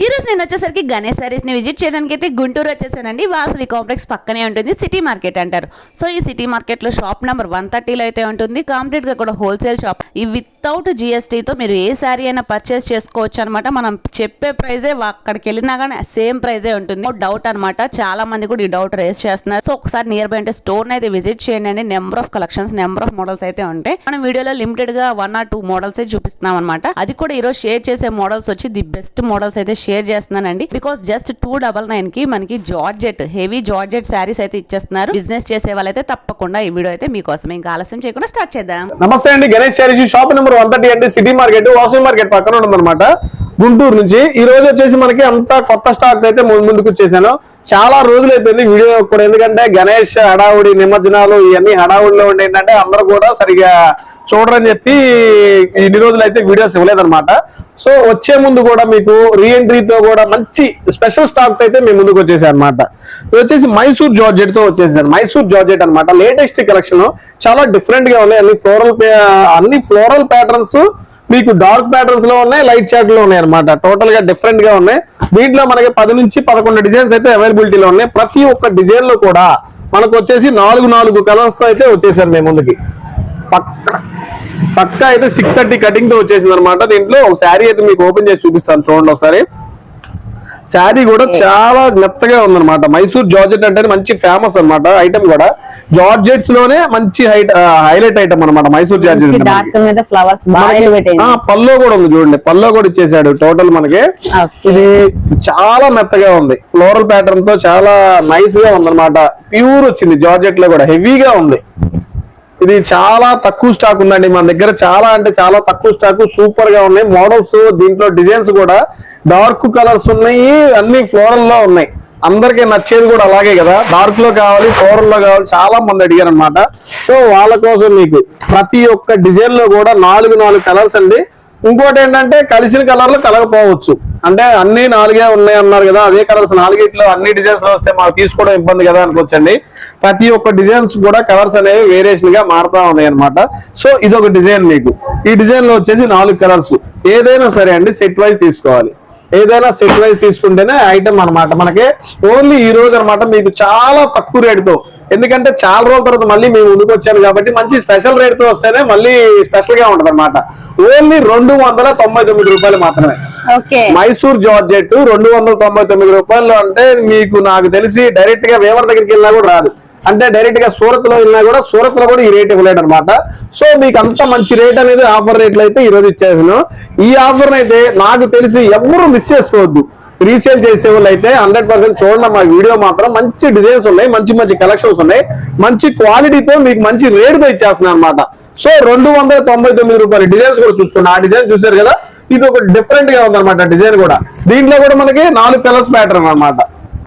ఈ రోజు నేను వచ్చేసరికి గణేష్ సారీస్ని విజిట్ చేయడానికి అయితే గుంటూరు వచ్చేసానండి. వాసవి కాంప్లెక్స్ పక్కనే ఉంటుంది సిటీ మార్కెట్ అంటారు. సో ఈ సిటీ మార్కెట్లో షాప్ నెంబర్ వన్ థర్టీలో అయితే ఉంటుంది. కంప్లీట్గా కూడా హోల్సేల్ షాప్. ఈ వితౌట్తో మీరు ఏ శారీ అయినా పర్చేస్ చేసుకోవచ్చు అనమాట మనం చెప్పే ప్రైజే అక్కడికి వెళ్ళినా కానీ సేమ్ ప్రైజే ఉంటుంది. డౌట్ అన్నమాట. చాలా మంది కూడా ఈ డౌట్ రేస్ చేస్తున్నారు. సో ఒకసారి నియర్ బై అంటే స్టోర్ అయితే విజిట్ చేయండి అండి. Number of collections number of models అయితే ఉంటాయి. మనం వీడియోలో లిమిటెడ్గా వన్ ఆర్ టూ మోడల్స్ చూపిస్తున్నాం అనమాట అది కూడా ఈరోజు షేర్ చేసే మోడల్స్ వచ్చి ది బెస్ట్ మోడల్స్ అయితే షేర్ చేస్తున్నానండి. బికాస్ జస్ట్ టూ డబల్ నైన్కి మనకి జార్జెట్ హెవీ జార్జెట్ శారీస్ అయితే ఇచ్చేస్తున్నారు. బిజినెస్ చేసే వాళ్ళైతే తప్పకుండా ఈ వీడియో అయితే మీకోసం ఇంకా ఆలస్యం చేయకుండా స్టార్ట్ చేద్దాం. నమస్తే అండి. Ganesh sarees shop number one thirty అండి సిటీ మార్కెట్ వాసవి మార్కెట్ పక్కన ఉందన్నమాట గుంటూరు నుంచి. ఈ రోజు వచ్చేసి మనకి అంతా కొత్త స్టాక్ అయితే ముందు ముందుకు వచ్చేసాను. చాలా రోజులు అయిపోయింది వీడియో కూడా. ఎందుకంటే గణేష్ హడావుడి నిమజ్జనాలు ఇవన్నీ హడావుడిలో ఉండి ఏంటంటే అందరూ కూడా సరిగా చూడరని చెప్పి ఇన్ని రోజులు అయితే వీడియోస్ ఇవ్వలేదన్నమాట. సో వచ్చే ముందు కూడా మీకు రీఎంట్రీతో కూడా మంచి స్పెషల్ స్టాక్ అయితే మేము ముందుకు వచ్చేసాయి అనమాట ఇది వచ్చేసి మైసూర్ జార్జెట్తో వచ్చేసారు మైసూర్ జార్జెట్ అన్నమాట. లేటెస్ట్ కలెక్షన్ చాలా డిఫరెంట్గా ఉన్నాయి. అన్ని ఫ్లోరల్ అన్ని ఫ్లోరల్ ప్యాటర్న్స్ మీకు డార్క్ ప్యాటర్న్స్లో ఉన్నాయి లైట్ చాట్లో ఉన్నాయి అనమాట టోటల్గా డిఫరెంట్గా ఉన్నాయి. దీంట్లో మనకి పది నుంచి పదకొండు డిజైన్స్ అయితే అవైలబిలిటీలో ఉన్నాయి. ప్రతి ఒక్క డిజైన్లో కూడా మనకు వచ్చేసి నాలుగు నాలుగు కలర్స్తో అయితే వచ్చేసారు మేము ముందుకి. పక్క. పక్క అయితే సిక్స్ థర్టీ కటింగ్తో వచ్చేసింది అనమాట దీంట్లో ఒక శారీ అయితే మీకు ఓపెన్ చేసి చూపిస్తాను చూడండి ఒకసారి. శారీ కూడా చాలా మెత్తగా ఉందన్నమాట. మైసూర్ జార్జెట్ అంటే మంచి ఫేమస్ అన్నమాట. ఐటమ్ కూడా. జార్జెట్స్లోనే మంచి హైలైట్ ఐటమ్ అన్నమాట మైసూర్ జార్జెట్ పల్లో కూడా ఉంది చూడండి. పల్లో కూడా ఇచ్చేసాడు టోటల్ మనకి. ఇది చాలా మెత్తగా ఉంది. ఫ్లోరల్ ప్యాటర్న్తో చాలా నైస్గా ఉందన్నమాట. ప్యూర్ వచ్చింది జార్జెట్లో కూడా హెవీగా ఉంది. ఇది చాలా తక్కువ స్టాక్ ఉందండి. మన దగ్గర చాలా అంటే చాలా తక్కువ స్టాక్ సూపర్గా ఉన్నాయి. మోడల్స్ దీంట్లో డిజైన్స్ కూడా డార్క్ కలర్స్ ఉన్నాయి అన్ని ఫ్లోరల్లో ఉన్నాయి. అందరికీ నచ్చేది కూడా అలాగే కదా. డార్క్లో కావాలి ఫ్లోరల్లో కావాలి చాలా మంది అడిగారు అనమాట సో వాళ్ళ కోసం మీకు ప్రతి ఒక్క డిజైన్లో కూడా నాలుగు నాలుగు కలర్స్ అండి. ఇంకోటి ఏంటంటే కలిసిన కలర్లు కలగపోవచ్చు. అంటే అన్ని నాలుగే ఉన్నాయి అన్నారు కదా అదే కలర్స్ నాలుగిట్లో అన్ని డిజైన్స్ వస్తే మాకు తీసుకోవడం ఇబ్బంది కదా అనుకోవచ్చండి. ప్రతి ఒక్క డిజైన్స్ కూడా కలర్స్ అనేవి వేరియేషన్గా మారుతా ఉన్నాయి అనమాట సో ఇది ఒక డిజైన్ మీకు. ఈ డిజైన్లో వచ్చేసి నాలుగు కలర్స్. ఏదైనా సరే అండి సెట్ వైజ్ తీసుకోవాలి. ఏదైనా సెట్ వైజ్ తీసుకుంటేనే ఐటమ్ అన్నమాట. మనకి ఓన్లీ ఈ రోజు అనమాట మీకు చాలా తక్కువ రేటుతో ఎందుకంటే చాలా రోజుల తర్వాత మళ్ళీ మేము ముందుకు వచ్చాను కాబట్టి మంచి స్పెషల్ రేట్తో వస్తేనే మళ్ళీ స్పెషల్గా ఉంటది అనమాట ఓన్లీ రెండు వందల తొంభై తొమ్మిది రూపాయలు మాత్రమే. మైసూర్ జార్జెట్ రెండు వందల తొంభై తొమ్మిది రూపాయలు అంటే మీకు నాకు తెలిసి డైరెక్ట్గా వేవర్ దగ్గరికి వెళ్ళినా కూడా రాదు. అంటే డైరెక్ట్గా సూరత్లో వెళ్ళినా కూడా సూరత్లో కూడా ఈ రేట్ ఇవ్వలేడు అనమాట సో మీకు అంత మంచి రేట్ అనేది ఆఫర్ రేట్లు అయితే ఈ రోజు ఇచ్చేసాను. ఈ ఆఫర్ అయితే నాకు తెలిసి ఎవరు మిస్ చేసుకోవద్దు. రీసేల్ చేసే వాళ్ళు అయితే హండ్రెడ్ పర్సెంట్ చూడండి మా వీడియో మాత్రం మంచి డిజైన్స్ ఉన్నాయి మంచి మంచి కలెక్షన్స్ ఉన్నాయి. మంచి క్వాలిటీతో మీకు మంచి రేటుతో ఇచ్చేస్తున్నాను అనమాట సో రెండు వందల తొంభై తొమ్మిది రూపాయల డిజైన్స్ కూడా చూస్తున్నా. ఆ డిజైన్ చూసారు కదా? ఇది ఒక డిఫరెంట్గా ఉందన్నమాట డిజైన్ కూడా. దీంట్లో కూడా మనకి నాలుగు కలర్స్ ప్యాటర్న్ అన్నమాట.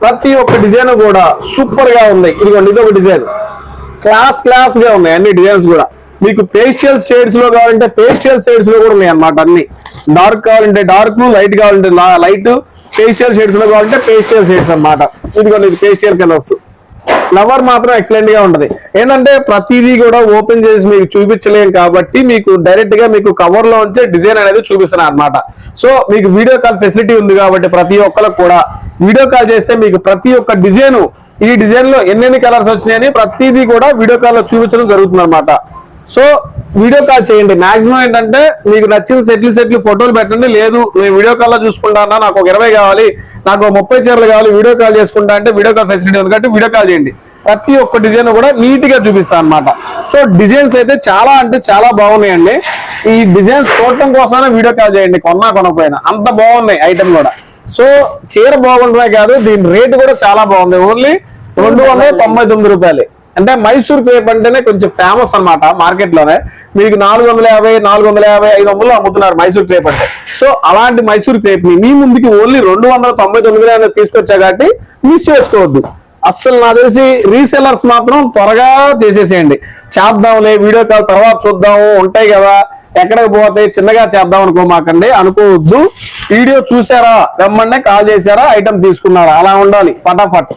ప్రతి ఒక్క డిజైన్ కూడా సూపర్గా ఉంది. ఇదిగోండి ఇది ఒక డిజైన్. క్లాస్ క్లాస్గా ఉన్నాయి అన్ని డిజైన్స్ కూడా. మీకు పేస్టియల్ షేడ్స్లో కావాలంటే పేస్టియల్ షేడ్స్లో కూడా ఉన్నాయి అన్నమాట అన్ని. డార్క్ కావాలంటే డార్క్ లైట్ కావాలంటే లైట్ పేస్టియల్ షేడ్స్లో కావాలంటే పేస్టియల్ షేడ్స్ అన్నమాట. ఇదిగోండి ఇది పేస్టియల్ కలర్స్ ఫ్లవర్ మాత్రం ఎక్సలెంట్గా ఉంటది. ఏంటంటే ప్రతిదీ కూడా ఓపెన్ చేసి మీకు చూపించలేం కాబట్టి మీకు డైరెక్ట్గా మీకు కవర్లో ఉంచే డిజైన్ అనేది చూపిస్తున్నాను అనమాట సో మీకు వీడియో కాల్ ఫెసిలిటీ ఉంది కాబట్టి ప్రతి ఒక్కరికి కూడా వీడియో కాల్ చేస్తే మీకు ప్రతి ఒక్క డిజైన్ ఈ డిజైన్లో ఎన్నెన్ని కలర్స్ వచ్చినాయని ప్రతిదీ కూడా వీడియో కాల్లో చూపించడం జరుగుతుంది అనమాట సో వీడియో కాల్ చేయండి. మాక్సిమం ఏంటంటే మీకు నచ్చిన సెట్లు సెట్లు ఫోటోలు పెట్టండి. లేదు నేను వీడియో కాల్లో చూసుకుంటానా నాకు ఒక ఇరవై కావాలి నాకు ఒక ముప్పై చీరలు కావాలి వీడియో కాల్ చేసుకుంటా అంటే వీడియో కాల్ ఫెసిలిటీ ఉంది కాబట్టి వీడియో కాల్ చేయండి. ప్రతి ఒక్క డిజైన్ కూడా నీట్గా చూపిస్తాను అనమాట సో డిజైన్స్ అయితే చాలా అంటే చాలా బాగున్నాయండి. ఈ డిజైన్స్ చూడటం కోసమే వీడియో కాల్ చేయండి. కొన్నా కొనకపోయినా అంత బాగున్నాయి ఐటమ్ కూడా. సో చీర బాగుండమే కాదు దీని రేటు కూడా చాలా బాగుంది. ఓన్లీ రెండు వందల తొంభై తొమ్మిది రూపాయలు. అంటే మైసూర్ క్రేప్ అంటేనే కొంచెం ఫేమస్ అన్నమాట మార్కెట్లోనే మీకు నాలుగు వందల యాభై నాలుగు వందల యాభై ఐదు వందలు అమ్ముతున్నారు మైసూర్ క్రేప్ అంటే సో అలాంటి మైసూర్ క్రేప్ని మీ ముందుకి ఓన్లీ రెండు వందల తొంభై తొమ్మిది అనేది తీసుకొచ్చా కాబట్టి మిస్ చేసుకోవద్దు. అస్సలు నాకు తెలిసి రీసెలర్స్ మాత్రం త్వరగా చేసేసేయండి. చేద్దాంలే వీడియో కాల్ తర్వాత చూద్దాము ఉంటాయి కదా. ఎక్కడికి పోతాయి చిన్నగా చేద్దాం అనుకోమాకండి అనుకోవద్దు. వీడియో చూసారా రమ్మంటే కాల్ చేశారా ఐటమ్ తీసుకున్నారా అలా ఉండాలి ఫటాఫట్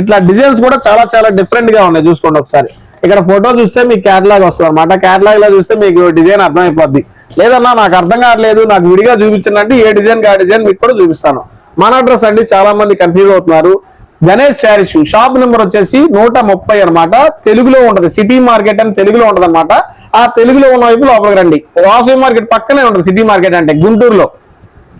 ఇట్లా డిజైన్స్ కూడా చాలా చాలా డిఫరెంట్గా ఉన్నాయి చూసుకోండి ఒకసారి. ఇక్కడ ఫోటో చూస్తే మీకు క్యాటలాగ్ వస్తుంది అనమాట క్యాటలాగ్లో చూస్తే మీకు డిజైన్ అర్థమైపోద్ది. లేదన్నా నాకు అర్థం కావట్లేదు నాకు విడిగా చూపించండి ఏ డిజైన్ ఆ డిజైన్ మీకు కూడా చూపిస్తాను. మన అడ్రస్ అండి చాలా మంది కన్ఫ్యూజ్ అవుతున్నారు. గణేష్ శారీస్ షాప్ నెంబర్ వచ్చేసి నూట ముప్పై అనమాట తెలుగులో ఉంటది. సిటీ మార్కెట్ అని తెలుగులో ఉంటది అనమాట ఆ తెలుగులో ఉన్న వైపు లోపలికి రండి. వాసవి మార్కెట్ పక్కనే ఉంటది సిటీ మార్కెట్ అంటే గుంటూరులో.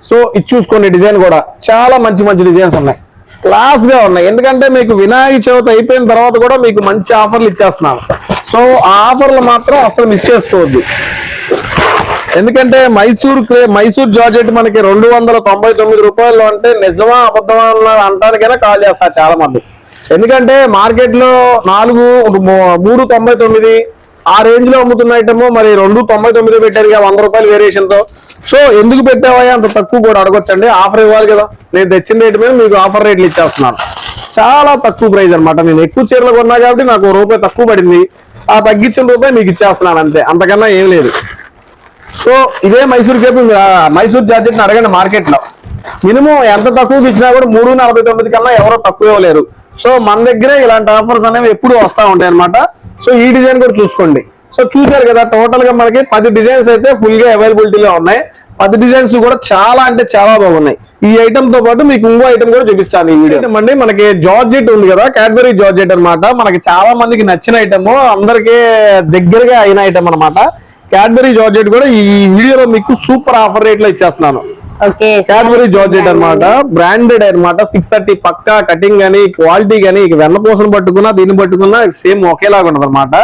సో ఇది చూసుకోండి డిజైన్ కూడా. చాలా మంచి మంచి డిజైన్స్ ఉన్నాయి. క్లాస్గా ఉన్నాయి. ఎందుకంటే మీకు వినాయక చవితి అయిపోయిన తర్వాత కూడా మీకు మంచి ఆఫర్లు ఇచ్చేస్తున్నాను. సో ఆ ఆఫర్లు మాత్రం అసలు మిస్ చేసుకోవద్దు. ఎందుకంటే మైసూర్ మైసూర్ జార్జెట్ మనకి రెండు వందల తొంభై తొమ్మిది రూపాయలు అంటే నిజమా అబద్ధమా అంటానికైనా కాల్ చేస్తారు చాలా మంది ఎందుకంటే మార్కెట్లో నాలుగు మూడు తొంభై తొమ్మిది ఆ రేంజ్లో అమ్ముతున్న ఐటమ్ మరి రెండు తొంభై తొమ్మిది పెట్టారు ఇక వంద రూపాయలు వేరియేషన్తో సో ఎందుకు పెట్టావా అంత తక్కువ కూడా అడగొచ్చండి. ఆఫర్ ఇవ్వాలి కదా. నేను తెచ్చిన రేట్ మీద మీకు ఆఫర్ రేట్లు ఇచ్చేస్తున్నాను. చాలా తక్కువ ప్రైస్ అన్నమాట. నేను ఎక్కువ చీరలు కొన్నా కాబట్టి నాకు రూపాయి తక్కువ పడింది. ఆ తగ్గించిన రూపాయి మీకు ఇచ్చేస్తున్నాను అంతే. అంతకన్నా ఏం లేదు. సో ఇదే మైసూర్ కేపు మైసూర్ జార్జెట్ అడగండి మార్కెట్లో మినిమం ఎంత తక్కువకి ఇచ్చినా కూడా మూడు నలభై తొమ్మిది కన్నా ఎవరో తక్కువ ఇవ్వలేరు. సో మన దగ్గరే ఇలాంటి ఆఫర్స్ అనేవి ఎప్పుడు వస్తా ఉంటాయి అనమాట సో ఈ డిజైన్ కూడా చూసుకోండి. సో చూసారు కదా టోటల్గా మనకి పది డిజైన్స్ అయితే ఫుల్గా అవైలబిలిటీలో ఉన్నాయి. పది డిజైన్స్ కూడా చాలా అంటే చాలా బాగున్నాయి. ఈ ఐటమ్తో పాటు మీకు ఇంకో ఐటమ్ కూడా చూపిస్తాను ఈ వీడియో అండి మనకి జార్జెట్ ఉంది కదా క్యాడ్బరీ జార్జెట్ అనమాట మనకి చాలా మందికి నచ్చిన ఐటమ్ అందరికీ దగ్గరగా అయిన ఐటమ్ అన్నమాట. క్యాడ్బరీ జార్జెట్ కూడా ఈ వీడియోలో మీకు సూపర్ ఆఫర్ రేట్లో ఇచ్చేస్తున్నాను. క్యాడ్బరీ జార్జెట్ అన్నమాట బ్రాండెడ్ అన్నమాట సిక్స్ థర్టీ పక్కా కటింగ్ గానీ క్వాలిటీ గానీ ఇక వెన్నపూసను పట్టుకున్నా దీన్ని పట్టుకున్నా సేమ్ ఒకేలాగా ఉంటది అనమాట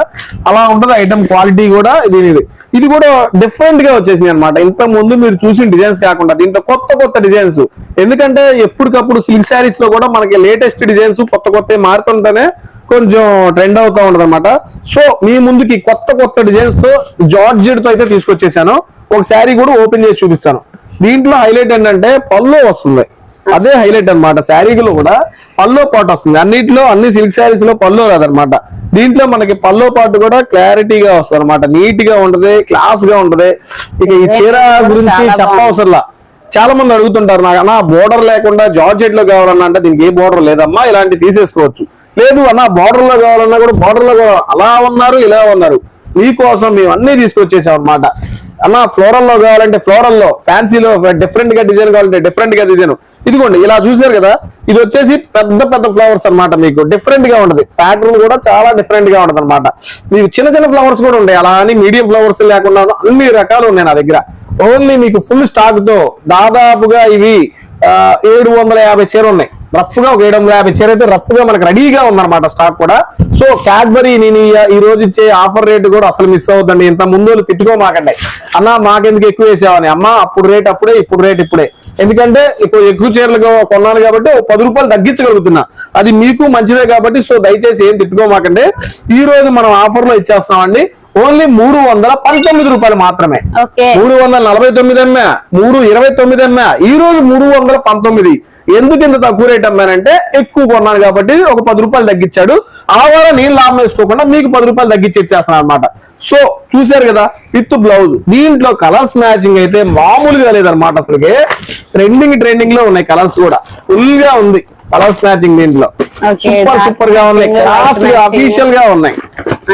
అలా ఉంటది ఐటమ్ క్వాలిటీ కూడా దీనిది. ఇది కూడా డిఫరెంట్గా వచ్చేసింది అనమాట ఇంత ముందు మీరు చూసిన డిజైన్స్ కాకుండా దీంట్లో కొత్త కొత్త డిజైన్స్ ఎందుకంటే ఎప్పటికప్పుడు సిల్క్ శారీస్లో కూడా మనకి లేటెస్ట్ డిజైన్స్ కొత్త కొత్త మారుతుంటేనే కొంచెం ట్రెండ్ అవుతా ఉండదు అనమాట సో మీ ముందుకి కొత్త కొత్త డిజైన్స్తో జార్జెడ్తో అయితే తీసుకొచ్చేసాను. ఒక శారీ కూడా ఓపెన్ చేసి చూపిస్తాను. దీంట్లో హైలైట్ ఏంటంటే పళ్ళు వస్తుంది. అదే హైలైట్ అన్నమాట. శారీలో కూడా పల్లో పాటు వస్తుంది. అన్నిట్లో అన్ని సిల్క్ శారీస్లో పల్లో రాదనమాట దీంట్లో మనకి పల్లో పాటు కూడా క్లారిటీగా వస్తుంది అనమాట నీట్గా ఉంటది క్లాస్గా ఉంటది. ఇక ఈ చీర గురించి చెప్పవసరంలా. చాలా మంది అడుగుతుంటారు నాకు అన్న బోర్డర్ లేకుండా జార్జెట్లో కావాలన్నా అంటే దీనికి ఏ బోర్డర్ లేదమ్మా? ఇలాంటి తీసేసుకోవచ్చు. లేదు అన్న బోర్డర్లో కావాలన్నా కూడా బోర్డర్లో అలా ఉన్నారు ఇలా ఉన్నారు. మీకోసం మేము అన్ని తీసుకొచ్చేసాం అనమాట అన్న ఫ్లోరల్లో కావాలంటే ఫ్లోరల్లో ఫ్యాన్సీలో డిఫరెంట్గా డిజైన్ కావాలంటే డిఫరెంట్గా డిజైన్ ఇదిగోండి ఇలా చూసారు కదా ఇది వచ్చేసి పెద్ద పెద్ద ఫ్లవర్స్ అన్నమాట మీకు. డిఫరెంట్గా ఉంటది. ప్యాటర్న్ కూడా చాలా డిఫరెంట్గా ఉంటది అనమాట మీకు చిన్న చిన్న ఫ్లవర్స్ కూడా ఉంటాయి. అలా అని మీడియం ఫ్లవర్స్ లేకుండా అన్ని రకాలు ఉన్నాయి నా దగ్గర. ఓన్లీ మీకు ఫుల్ స్టాక్తో దాదాపుగా ఇవి ఏడు వందల యాభై చీర ఉన్నాయి. రఫ్గా ఒక ఏడు వందల యాభై చీర అయితే రఫ్గా మనకు రెడీగా ఉందన్నమాట స్టాక్ కూడా. సో క్యాడ్బరీ నేను ఈ- రోజు ఇచ్చే ఆఫర్ రేట్ కూడా అసలు మిస్ అవుతుందండి ఇంత ముందు వాళ్ళు తిట్టుకోమాకండి. అన్న మాకెందుకు ఎక్కువ వేసావని అమ్మ అప్పుడు రేట్ అప్పుడే ఇప్పుడు రేట్ ఇప్పుడే. ఎందుకంటే ఇప్పుడు ఎక్కువ చీరలు కొన్నాను కాబట్టి పది రూపాయలు తగ్గించగలుగుతున్నా. అది మీకు మంచిదే కాబట్టి సో దయచేసి ఏం తిట్టుకోమాకండి. ఈ రోజు మనం ఆఫర్లో ఇచ్చేస్తామండి ఓన్లీ మూడు వందల పంతొమ్మిది రూపాయలు మాత్రమే. మూడు వందల నలభై తొమ్మిది అమ్మా మూడు ఇరవై తొమ్మిది అమ్మా ఈ రోజు మూడు వందల పంతొమ్మిది. ఎందుకు ఇంత తక్కువ రేట్ అమ్మానంటే ఎక్కువ కొన్నాను కాబట్టి ఒక పది రూపాయలు తగ్గించాడు. ఆ వారం నేను లాభం వేసుకోకుండా మీకు పది రూపాయలు తగ్గించి అనమాట సో చూశారు కదా విత్ బ్లౌజ్ దీంట్లో కలర్స్ మ్యాచింగ్ అయితే మామూలుగా లేదనమాట అసలుకి. ట్రెండింగ్ ట్రెండింగ్లో ఉన్నాయి కలర్స్ కూడా. ఫుల్గా ఉంది కలర్స్ మ్యాచింగ్ దీంట్లో సూపర్ సూపర్గా ఉన్నాయి. క్లాస్గా. అఫీషియల్గా ఉన్నాయి.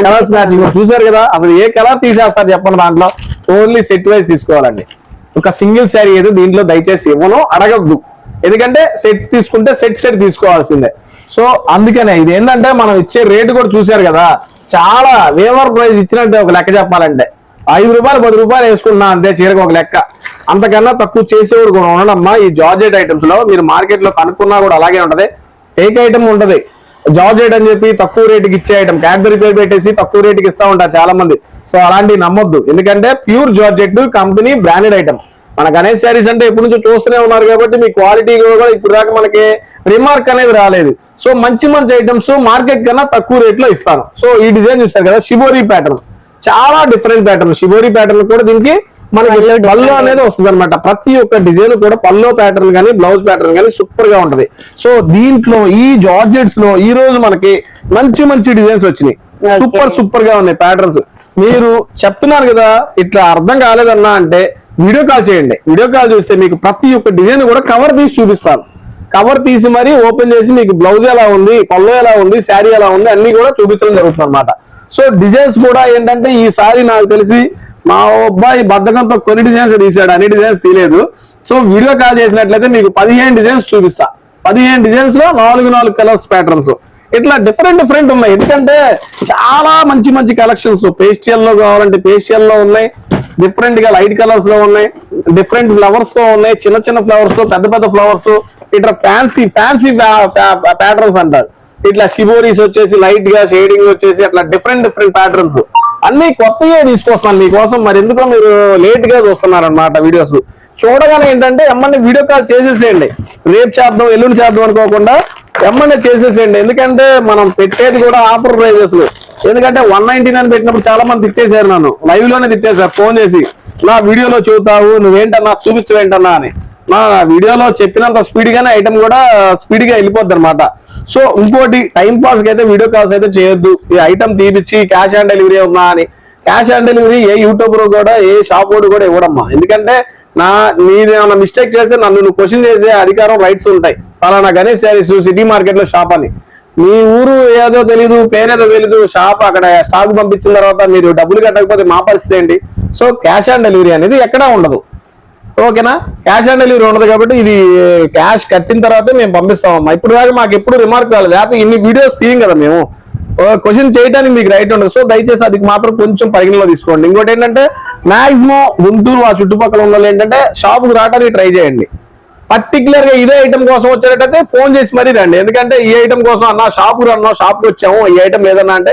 కలర్స్ మ్యాచింగ్ చూసారు కదా అసలు ఏ కలర్ తీసేస్తారు చెప్పండి దాంట్లో. ఓన్లీ సెట్ వైజ్ తీసుకోవాలండి. ఒక సింగిల్ శారీ అయితే దీంట్లో దయచేసి ఇవ్వను అడగద్దు. ఎందుకంటే సెట్ తీసుకుంటే సెట్ సెట్ తీసుకోవాల్సిందే. సో అందుకనే ఇది ఏంటంటే మనం ఇచ్చే రేటు కూడా చూసారు కదా చాలా వేవర్ ప్రైస్ ఇచ్చినట్టే ఒక లెక్క చెప్పాలంటే. ఐదు రూపాయలు పది రూపాయలు వేసుకున్నా అంతే చీరకు ఒక లెక్క. అంతకన్నా తక్కువ చేసేవాడు కూడా ఉండడమ్మా ఈ జార్జెట్ ఐటమ్స్లో మీరు మార్కెట్లో కనుక్కున్నా కూడా అలాగే ఉంటది. ఫేక్ ఐటమ్ ఉంటది. జార్జెట్ అని చెప్పి తక్కువ రేటుకి ఇచ్చే ఐటమ్ క్యాడ్బరీ పేరు పెట్టేసి తక్కువ రేటుకి ఇస్తా ఉంటారు చాలా మంది సో అలాంటివి నమ్మొద్దు. ఎందుకంటే pure georgette company branded item మన గణేష్ శారీస్ అంటే ఎప్పటి నుంచో చూస్తూనే ఉన్నారు కాబట్టి మీ క్వాలిటీ కూడా ఇప్పుడు దాకా మనకి రిమార్క్ అనేది రాలేదు. సో మంచి మంచి ఐటమ్స్ మార్కెట్ కన్నా తక్కువ రేట్లో ఇస్తాను. సో ఈ డిజైన్ చూస్తారు కదా షిబోరి ప్యాటర్న్ చాలా డిఫరెంట్ ప్యాటర్న్ షిబోరి ప్యాటర్న్ కూడా దీనికి మనకి పళ్ళు అనేది వస్తుంది అనమాట ప్రతి ఒక్క డిజైన్ కూడా పల్లో ప్యాటర్న్ కానీ బ్లౌజ్ ప్యాటర్న్ కానీ సూపర్గా ఉంటది. సో దీంట్లో ఈ జార్జెట్స్లో ఈ రోజు మనకి మంచి మంచి డిజైన్స్ వచ్చినాయి. సూపర్ సూపర్గా ఉన్నాయి ప్యాటర్న్స్ మీరు చెప్తున్నారు కదా ఇట్లా అర్థం కాలేదన్నా అంటే వీడియో కాల్ చేయండి. వీడియో కాల్ చూస్తే మీకు ప్రతి ఒక్క డిజైన్ కూడా కవర్ తీసి చూపిస్తాను. కవర్ తీసి మరీ ఓపెన్ చేసి మీకు బ్లౌజ్ ఎలా ఉంది పళ్ళు ఎలా ఉంది శారీ ఎలా ఉంది అన్ని కూడా చూపించడం జరుగుతుంది అనమాట సో డిజైన్స్ కూడా ఏంటంటే ఈ నాకు తెలిసి మా అబ్బాయి బద్దకంతో కొన్ని డిజైన్స్ తీసాడు. అన్ని డిజైన్స్ తీయలేదు. సో వీడియో కాల్ చేసినట్లయితే మీకు పదిహేను డిజైన్స్ చూపిస్తా. పదిహేను డిజైన్స్లో నాలుగు నాలుగు కలర్స్ ప్యాటర్న్స్ ఇట్లా డిఫరెంట్ డిఫరెంట్ ఉన్నాయి. ఎందుకంటే చాలా మంచి మంచి కలెక్షన్స్ పేస్టియల్లో కావాలంటే పేస్టియల్లో ఉన్నాయి. డిఫరెంట్గా లైట్ కలర్స్లో ఉన్నాయి డిఫరెంట్ ఫ్లవర్స్తో ఉన్నాయి చిన్న చిన్న ఫ్లవర్స్తో పెద్ద పెద్ద ఫ్లవర్స్ ఇట్లా ఫ్యాన్సీ ఫ్యాన్సీ ప్యాటర్న్స్ అంటారు. ఇట్లా షిబోరీస్ వచ్చేసి లైట్గా షేడింగ్ వచ్చేసి అట్లా డిఫరెంట్ డిఫరెంట్ ప్యాటర్న్స్ అన్ని కొత్తగా తీసుకొస్తాను మీకోసం. మరి ఎందుకో మీరు లేట్గా చూస్తున్నారు అనమాట వీడియోస్ చూడగానే ఏంటంటే ఎమ్మని వీడియో కాల్ చేసేసేయండి. రేపు చేద్దాం ఎల్లుండి చేద్దాం అనుకోకుండా ఎమ్మని చేసేసేయండి. ఎందుకంటే మనం పెట్టేది కూడా ఆఫర్ ప్రైజెస్ ఎందుకంటే వన్ నైన్టీ నైన్ పెట్టినప్పుడు చాలా మంది తిట్టేశారు నన్ను. లైవ్లోనే తిట్టేశారు ఫోన్ చేసి నా వీడియోలో చూతావు నువ్వేంటన్నా చూపించవేంటన్నా అని. నా వీడియోలో చెప్పినంత స్పీడ్ గానే ఐటమ్ కూడా స్పీడ్గా వెళ్ళిపోద్ది అనమాట సో ఇంకోటి టైం పాస్కి అయితే వీడియో కాల్స్ అయితే చేయొద్దు. ఈ ఐటమ్ తీపిచ్చి క్యాష్ ఆన్ డెలివరీ ఉన్నా అని. క్యాష్ ఆన్ డెలివరీ ఏ యూట్యూబర్ కూడా ఏ షాప్ వాడు కూడా ఇవ్వడమ్మా. ఎందుకంటే నా నేను ఏమైనా మిస్టేక్ చేస్తే నన్ను క్వశ్చన్ చేసే అధికారం రైట్స్ ఉంటాయి. పలానా గణేష్ శారీస్ సిటీ మార్కెట్లో షాప్ అని. మీ ఊరు ఏదో తెలీదు పేరేదో తెలీదు షాప్ అక్కడ స్టాక్ పంపించిన తర్వాత మీరు డబ్బులు కట్టకపోతే మా పరిస్థితి ఏంటి? సో క్యాష్ ఆన్ డెలివరీ అనేది ఎక్కడా ఉండదు. ఓకేనా క్యాష్ ఆన్ డెలివరీ ఉండదు కాబట్టి ఇది క్యాష్ కట్టిన తర్వాతే మేము పంపిస్తామమ్మా ఇప్పుడు దాకా మాకు ఎప్పుడు రిమార్క్ రాలేదు. లేకపోతే ఇన్ని వీడియోస్ తీయం కదా మేము. క్వశ్చన్ చేయడానికి మీకు రైట్ ఉండదు. సో దయచేసి అది మాత్రం కొంచెం పరిగణలో తీసుకోండి. ఇంకోటి ఏంటంటే మాక్సిమం గుంటూరు ఆ చుట్టుపక్కల ఉన్న వాళ్ళు ఏంటంటే షాప్కి రావడానికి ట్రై చేయండి. పర్టికులర్గా ఇదే ఐటమ్ కోసం వచ్చేటట్టయితే ఫోన్ చేసి మరీ రండి. ఎందుకంటే ఈ ఐటమ్ కోసం అన్న షాపు రన్నా షాప్కి వచ్చాము ఈ ఐటమ్ ఏదన్నా అంటే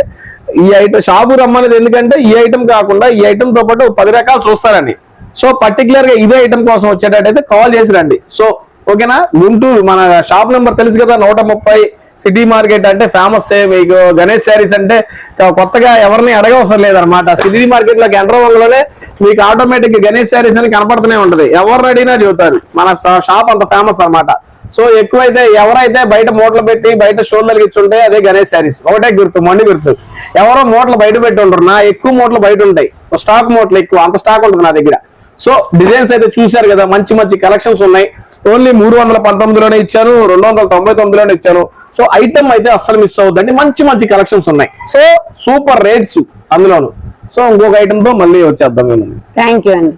ఈ ఐటమ్ షాపు రమ్మనేది ఎందుకంటే ఈ ఐటమ్ కాకుండా ఈ ఐటమ్తో పాటు పది రకాలు చూస్తారండి సో పర్టికులర్గా ఇదే ఐటమ్ కోసం వచ్చేటట్టయితే కాల్ చేసి రండి. సో ఓకేనా? గుంటూరు మన షాప్ నెంబర్ తెలుసు కదా నూట ముప్పై సిటీ మార్కెట్ అంటే ఫేమస్ మీకు గణేష్ శారీస్ అంటే కొత్తగా ఎవరిని అడగవసరం లేదనమాట సిటీ మార్కెట్లోకి ఎంటర్ మీకు ఆటోమేటిక్ గణేష్ శారీస్ అని కనపడుతూనే ఉంటది. ఎవరు అడిగినా చెబుతారు. మన షాప్ అంత ఫేమస్ అన్నమాట. సో ఎక్కువైతే ఎవరైతే బయట మూటలు పెట్టి బయట షోల్డర్కి ఇచ్చుంటే అదే గణేష్ శారీస్. ఒకటే గుర్తు మొండి గుర్తు. ఎవరో మూటలు బయట పెట్టి ఉంటారు. నా ఎక్కువ మూటలు బయట ఉంటాయి. స్టాక్ మూటలు ఎక్కువ అంత స్టాక్ ఉంటుంది నా దగ్గర. సో డిజైన్స్ అయితే చూశారు కదా మంచి మంచి కలెక్షన్స్ ఉన్నాయి. ఓన్లీ మూడు వందల పంతొమ్మిదిలోనే ఇచ్చాను రెండు వందల తొంభై తొమ్మిదిలోనే ఇచ్చాను సో ఐటమ్ అయితే అస్సలు మిస్ అవుద్దండి మంచి మంచి కలెక్షన్స్ ఉన్నాయి. సో సూపర్ రేట్స్ అందులోను. సో ఇంకొక ఐటమ్తో మళ్ళీ వచ్చేద్దాం మేము థ్యాంక్ యూ అండి.